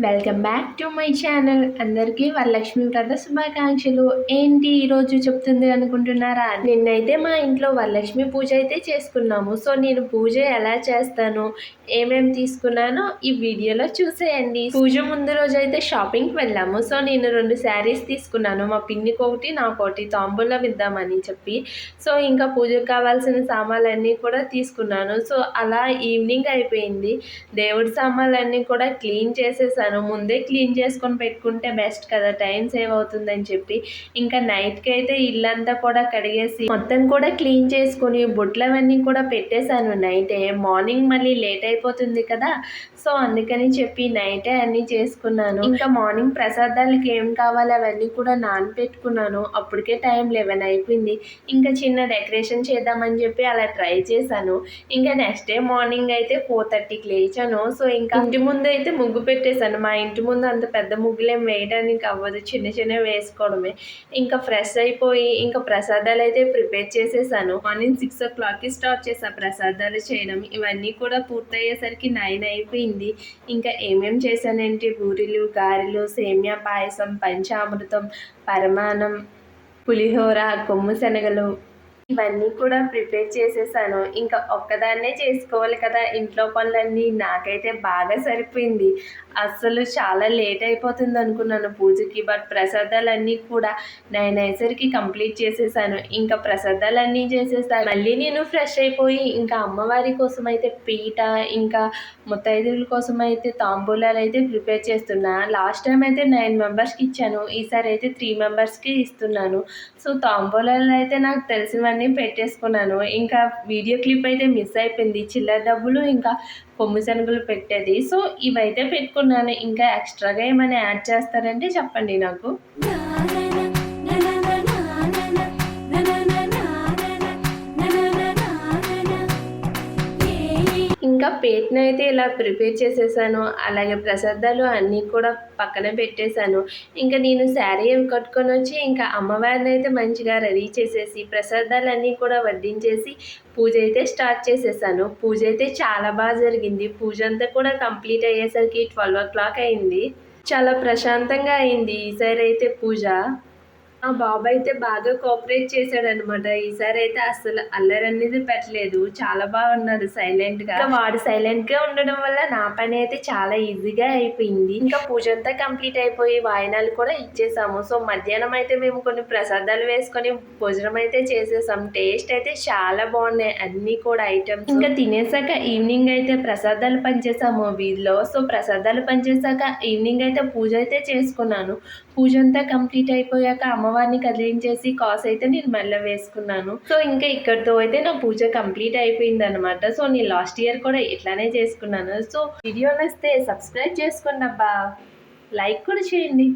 Welcome back to my channel అందరికీ వరలక్ష్మి వ్రత శుభాకాంక్షలు. ఏంటి ఈరోజు చెప్తుంది అనుకుంటున్నారా? నిన్నైతే మా ఇంట్లో వరలక్ష్మి పూజ అయితే చేసుకున్నాము. సో నేను పూజ ఎలా చేస్తాను ఏమేమి తీసుకున్నానో ఈ వీడియోలో చూసేయండి. పూజ ముందు రోజు అయితే షాపింగ్కి వెళ్ళాము. సో నేను రెండు శారీస్ తీసుకున్నాను. మా పిన్నికి ఒకటి నాకు ఒకటి తాంబూలం ఇద్దామని చెప్పి. సో ఇంకా పూజకు కావాల్సిన సామాన్లన్నీ కూడా తీసుకున్నాను. సో అలా ఈవినింగ్ అయిపోయింది. దేవుడి సామాన్లన్నీ కూడా క్లీన్ చేసేసాను. ముందే క్లీన్ చేసుకొని పెట్టుకుంటే బెస్ట్ కదా టైం సేవ్ అవుతుందని చెప్పి. ఇంకా నైట్కి అయితే ఇల్లంతా కూడా కడిగేసి మొత్తం కూడా క్లీన్ చేసుకొని బుట్లవన్నీ కూడా పెట్టేశాను నైటే. మార్నింగ్ మళ్ళీ లేట్ అయిపోతుంది కదా సో అందుకని చెప్పి నైటే అన్నీ చేసుకున్నాను. ఇంకా మార్నింగ్ ప్రసాదాలకి ఏం కావాలి అవన్నీ కూడా నానపెట్టుకున్నాను. అప్పటికే టైం లెవెన్ అయిపోయింది. ఇంకా చిన్న డెకరేషన్ చేద్దామని చెప్పి అలా ట్రై చేశాను. ఇంకా నెక్స్ట్ డే మార్నింగ్ అయితే ఫోర్ థర్టీకి లేచాను. సో ఇంకా ఇంటి ముందు అయితే ముగ్గు పెట్టేశాను. మా ఇంటి ముందు అంత పెద్ద ముగ్గులేం వేయడానికి అవ్వదు. చిన్న చిన్న వేసుకోవడమే. ఇంకా ఫ్రెష్ అయిపోయి ఇంకా ప్రసాదాలు అయితే ప్రిపేర్ చేసేసాను. మార్నింగ్ సిక్స్ ఓ క్లాక్కి స్టార్ట్ చేశాను ప్రసాదాలు చేయడం. ఇవన్నీ కూడా పూర్తయ్యేసరికి నైన్ అయిపోయింది. ఇంకా ఏమేం చేశానంటే? బూరెలు గారెలు సేమియా పాయసం పంచామృతం పరమాన్నం పులిహోర కొమ్ము శనగలు ఇవన్నీ కూడా ప్రిపేర్ చేసేసాను. ఇంకా ఒక్కదాన్నే చేసుకోవాలి కదా ఇంట్లో పనులన్నీ నాకైతే బాగా సరిపోయింది. అస్సలు చాలా లేట్ అయిపోతుంది అనుకున్నాను పూజకి బట్ ప్రసాదాలన్నీ కూడా నైన్ అయ్యేసరికి కంప్లీట్ చేసేసాను. ఇంకా ప్రసాదాలన్నీ చేసేసాను. మళ్ళీ నేను ఫ్రెష్ అయిపోయి ఇంకా అమ్మవారి కోసం అయితే పీట ఇంకా ముత్తైదువుల కోసం అయితే తాంబూలాలు అయితే ప్రిపేర్ చేస్తున్నా. లాస్ట్ టైం అయితే నైన్ మెంబర్స్కి ఇచ్చాను. ఈసారి అయితే త్రీ మెంబర్స్కి ఇస్తున్నాను. సో తాంబూలాలు అయితే నాకు తెలిసిన తెలిసినవన్నీ పెట్టేసుకున్నాను. ఇంకా వీడియో క్లిప్ అయితే మిస్ అయిపోయింది. చిల్లర డబ్బులు ఇంకా కొమ్ము శనగలు పెట్టేది. సో ఇవైతే పెట్టుకున్నాను. ఇంకా ఎక్స్ట్రాగా ఏమైనా యాడ్ చేస్తారంటే చెప్పండి నాకు. పేటను అయితే ఇలా ప్రిపేర్ చేసేసాను. అలాగే ప్రసాదాలు అన్నీ కూడా పక్కన పెట్టేశాను. ఇంకా నేను శారీ ఏమి కట్టుకొని వచ్చి ఇంకా అమ్మవారిని అయితే మంచిగా రెడీ చేసేసి ప్రసాదాలన్నీ కూడా వడ్డించేసి పూజ అయితే స్టార్ట్ చేసేసాను. పూజ అయితే చాలా బాగా జరిగింది. పూజ అంతా కూడా కంప్లీట్ అయ్యేసరికి ట్వెల్వ్ ఓ క్లాక్ అయింది. చాలా ప్రశాంతంగా అయింది ఈసారి అయితే పూజ. మా బాబు అయితే బాగా కోఆపరేట్ చేశాడనమాట ఈసారి అయితే అసలు అల్లరి అనేది పెట్టలేదు. చాలా బాగున్నాడు సైలెంట్గా. వాడు సైలెంట్గా ఉండడం వల్ల నా పని అయితే చాలా ఈజీగా అయిపోయింది. ఇంకా పూజ అంతా కంప్లీట్ అయిపోయి వాయినాలు కూడా ఇచ్చేసాము. సో మధ్యాహ్నం అయితే మేము కొన్ని ప్రసాదాలు వేసుకొని భోజనం అయితే చేసేసాం టేస్ట్ అయితే చాలా బాగున్నాయి. అన్ని కూడా ఐటమ్స్ ఇంకా తినేసాక ఈవినింగ్ అయితే ప్రసాదాలు పనిచేసాము వీధిలో. సో ప్రసాదాలు పనిచేసాక ఈవినింగ్ అయితే పూజ అయితే చేసుకున్నాను. పూజ అంతా కంప్లీట్ అయిపోయాక అమ్మవారిని కదిలించేసి కాస్ అయితే నేను మెల్ల వేసుకున్నాను. సో ఇంకా ఇక్కడితో అయితే నా పూజ కంప్లీట్ అయిపోయింది అనమాట సో నేను లాస్ట్ ఇయర్ కూడా ఇట్లానే చేసుకున్నాను. సో వీడియో నస్తే సబ్స్క్రైబ్ చేసుకోండి అబ్బా. లైక్ కూడా చేయండి.